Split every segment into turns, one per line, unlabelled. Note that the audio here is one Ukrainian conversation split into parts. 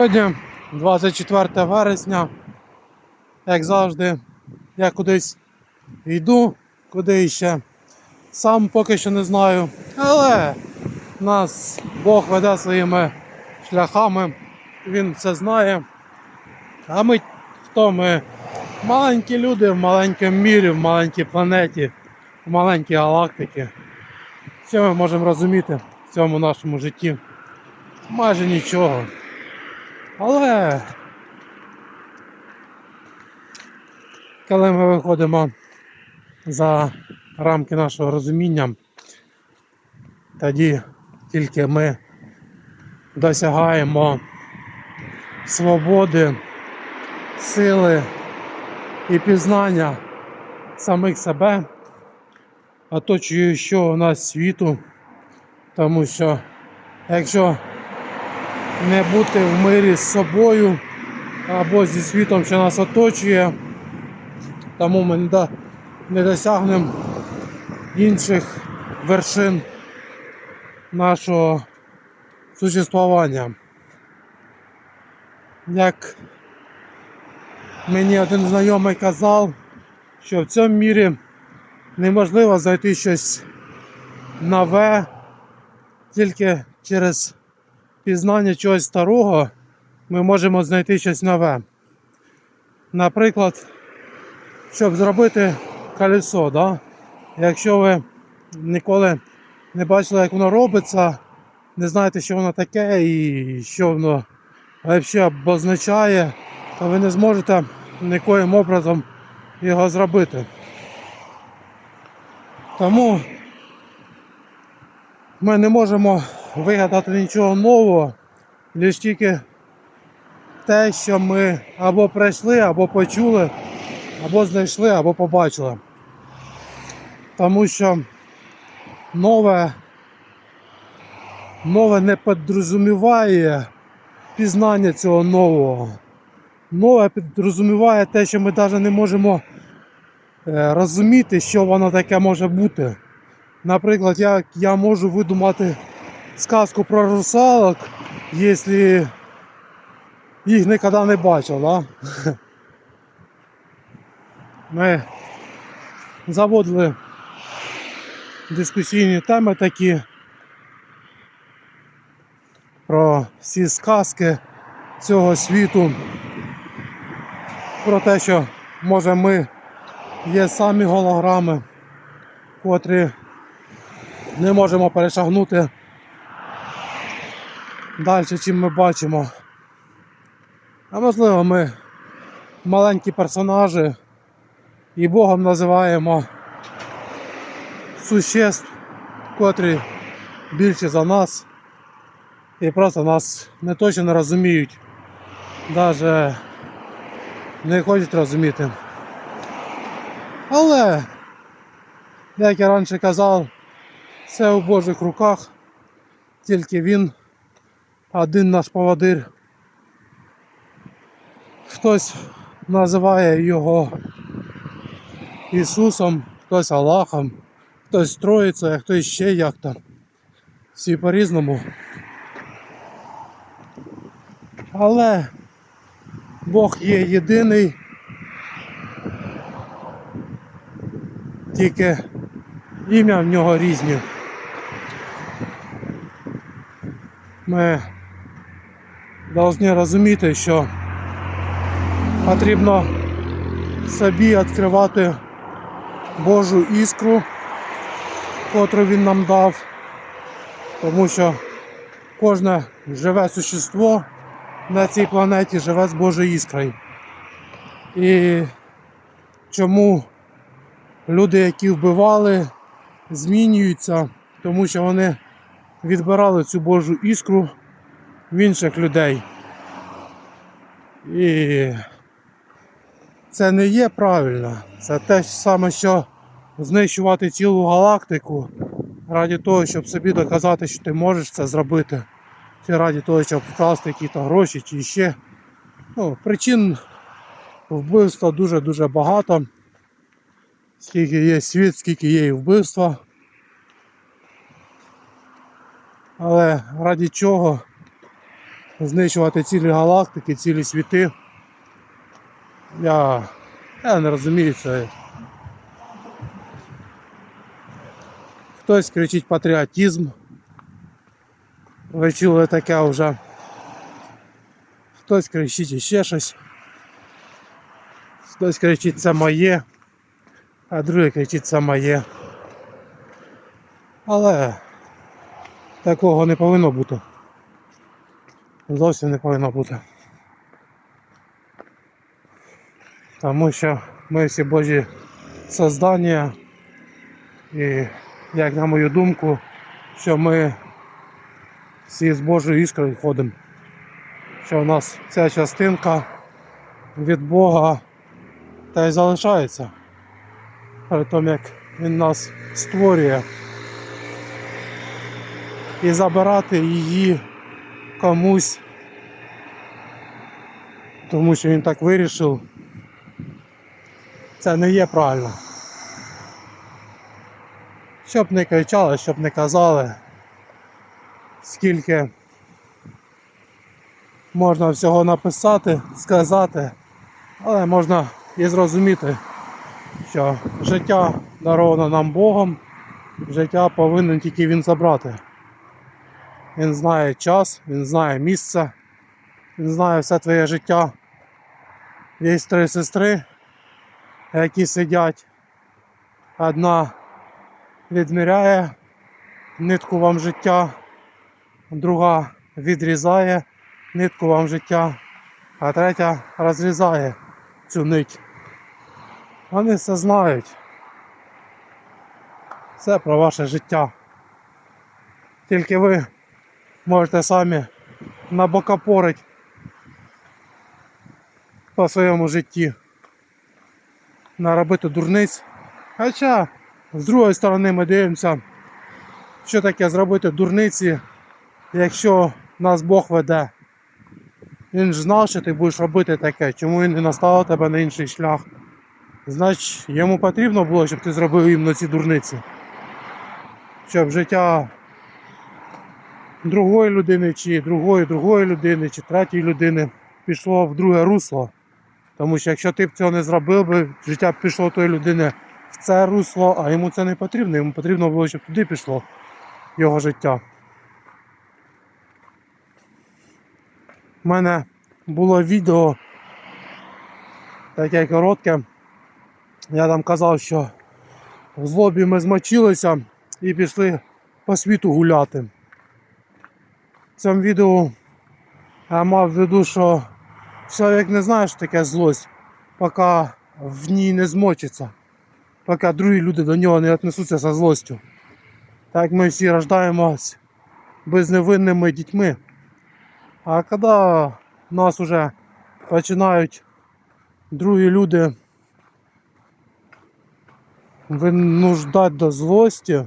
Сьогодні 24 вересня. Як завжди, я кудись йду, куди ще сам поки що не знаю. Але нас Бог веде своїми шляхами, він все знає. А ми хто ми? Маленькі люди в маленькому мірі, в маленькій планеті, в маленькій галактиці. Що ми можемо розуміти в цьому нашому житті? Майже нічого. Але коли ми виходимо за рамки нашого розуміння, тоді тільки ми досягаємо свободи, сили і пізнання самих себе, оточуючого нас світу, тому що якщо не бути в мирі з собою або зі світом, що нас оточує. Тому ми не, до- не досягнемо інших вершин нашого существування. Як мені один знайомий казав, що в цьому мірі неможливо знайти щось нове тільки через пізнання чогось старого ми можемо знайти щось нове. Наприклад, щоб зробити колесо, да? якщо ви ніколи не бачили, як воно робиться, не знаєте, що воно таке і що воно взагалі обозначає, то ви не зможете ніяким образом його зробити. Тому ми не можемо вигадати нічого нового, лише тільки те, що ми або пройшли, або почули, або знайшли, або побачили. Тому що нове, нове не підрозуміває пізнання цього нового. Нове підрозуміває те, що ми навіть не можемо е, розуміти, що воно таке може бути. Наприклад, як я можу видумати сказку про русалок, якщо їх ніколи не бачив, да? Ми заводили дискусійні теми такі про всі сказки цього світу, про те, що може ми є самі голограми, котрі не можемо перешагнути далі, чим ми бачимо. А можливо, ми маленькі персонажі і Богом називаємо существ, котрі більше за нас і просто нас не точно не розуміють, навіть не хочуть розуміти. Але, як я раніше казав, все у Божих руках, тільки він один наш поводир. Хтось називає його Ісусом, хтось Аллахом, хтось Троїцею, хтось ще як-то. Всі по-різному. Але Бог є єдиний. Тільки ім'я в нього різні. Ми повинні розуміти, що потрібно собі відкривати Божу іскру, котру він нам дав, тому що кожне живе существо на цій планеті живе з Божою іскрою. І чому люди, які вбивали, змінюються, тому що вони відбирали цю Божу іскру в інших людей. І це не є правильно. Це те саме, що знищувати цілу галактику раді того, щоб собі доказати, що ти можеш це зробити. Чи раді того, щоб вкрасти якісь гроші, чи ще. Ну, причин вбивства дуже-дуже багато. Скільки є світ, скільки є і вбивства. Але раді чого знищувати цілі галактики, цілі світи. Я, я не розумію це. Хтось кричить патріотизм. Ви чули таке вже. Хтось кричить іще щось. Хтось кричить це моє, а другий кричить це моє. Але такого не повинно бути. Зовсім не повинно бути. Тому що ми всі Божі создання і, як на мою думку, що ми всі з Божою іскрою ходимо. Що в нас ця частинка від Бога та й залишається. Перед тим як Він нас створює. І забирати її комусь, тому що він так вирішив, це не є правильно. Щоб не кричали, щоб не казали, скільки можна всього написати, сказати, але можна і зрозуміти, що життя даровано нам Богом, життя повинен тільки він забрати. Він знає час, він знає місце, він знає все твоє життя. Є три сестри, які сидять. Одна відміряє нитку вам життя, друга відрізає нитку вам життя, а третя розрізає цю нить. Вони все знають. Все про ваше життя. Тільки ви можете самі набокапорить по своєму житті. Наробити дурниць. Хоча, з другої сторони, ми дивимося, що таке зробити дурниці, якщо нас Бог веде. Він ж знав, що ти будеш робити таке, чому він не наставив тебе на інший шлях. Значить, йому потрібно було, щоб ти зробив іменно ці дурниці. Щоб життя другої людини, чи другої другої людини, чи третьої людини пішло в друге русло. Тому що якщо ти б цього не зробив, би, життя б пішло тої людини в це русло, а йому це не потрібно. Йому потрібно було, щоб туди пішло його життя. У мене було відео таке коротке. Я там казав, що в злобі ми змочилися і пішли по світу гуляти. В цьому відео я мав в виду, що чоловік не знає, що таке злость, поки в ній не змочиться, поки другі люди до нього не віднесуться зі злостю. Так ми всі рождаємось безневинними дітьми. А коли нас вже починають другі люди винуждати до злості,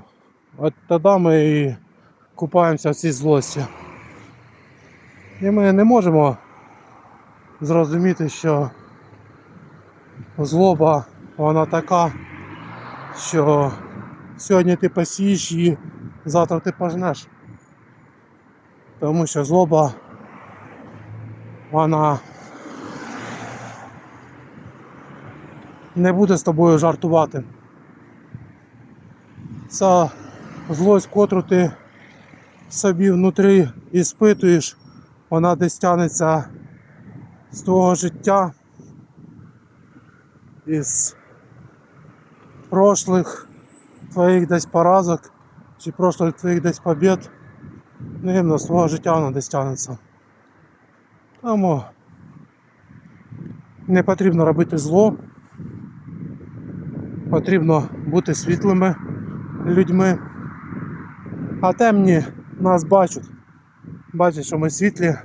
от тоді ми і купаємося в цій злості. І ми не можемо зрозуміти, що злоба вона така, що сьогодні ти посієш її, завтра ти пожнеш. Тому що злоба вона не буде з тобою жартувати. Ця злость, котру ти собі внутрі іспитуєш, вона десь тягнеться з твого життя, із прошлих твоїх десь поразок, чи прошлих твоїх десь побід. Ну, іменно з твого життя вона десь тягнеться. Тому не потрібно робити зло, потрібно бути світлими людьми, а темні нас бачать. Бачать, що ми світлі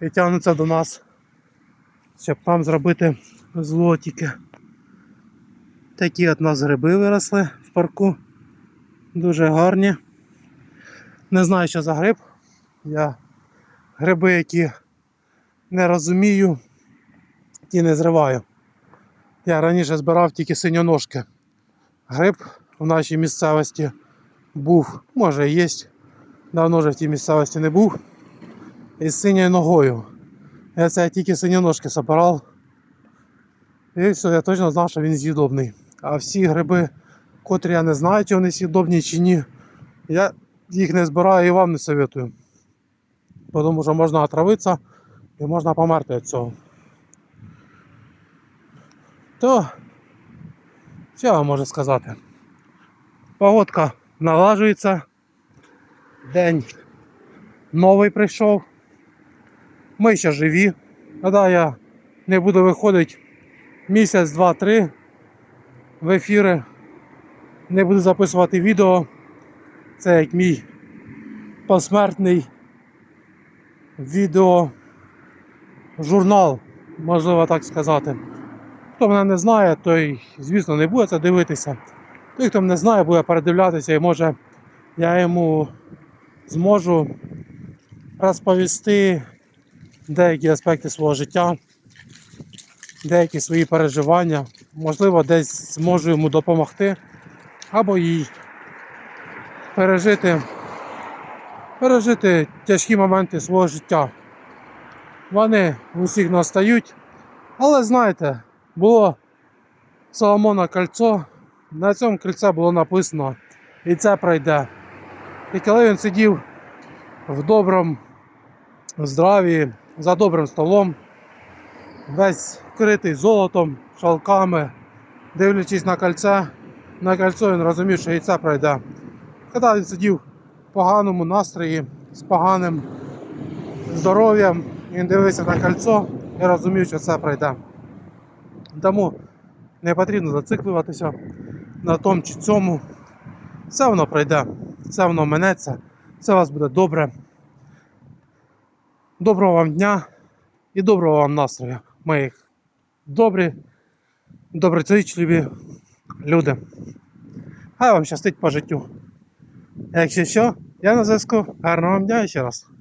і тягнуться до нас, щоб нам зробити зло тільки. Такі от нас гриби виросли в парку. Дуже гарні. Не знаю, що за гриб. Я гриби, які не розумію, ті не зриваю. Я раніше збирав тільки синьоножки. Гриб в нашій місцевості був, може і є. Давно вже в тій місцевості не був. із синьою ногою. Я це тільки сині ножки собирав. І все, я точно знав, що він з'їдобний. А всі гриби, котрі я не знаю, чи вони з'їдобні чи ні, я їх не збираю і вам не советую. Тому що можна отравитися і можна померти від цього. То, що я вам можу сказати? Погодка налажується. День новий прийшов. Ми ще живі. Тоді я не буду виходити місяць, два-три в ефіри. Не буду записувати відео. Це як мій посмертний відео журнал, можливо так сказати. Хто мене не знає, той, звісно, не буде це дивитися. Той, хто мене знає, буде передивлятися і може я йому зможу розповісти деякі аспекти свого життя, деякі свої переживання, можливо, десь зможу йому допомогти або їй пережити, пережити тяжкі моменти свого життя. Вони у всіх настають, але знаєте, було Соломона кольцо, на цьому кільце було написано і це пройде. І коли він сидів в доброму здраві, за добрим столом, весь вкритий золотом, шалками, дивлячись на кольце, на кольцо він розумів, що і це пройде. Коли він сидів в поганому настрої, з поганим здоров'ям, він дивився на кольцо і розумів, що це пройде. Тому не потрібно зациклюватися на тому чи цьому. Все воно пройде, все воно минеться, все у вас буде добре. Доброго вам дня і доброго вам настрою, моїх добрі, доброзичливі люди. Хай вам щастить по життю. Якщо що, я на зв'язку. Гарного вам дня ще раз.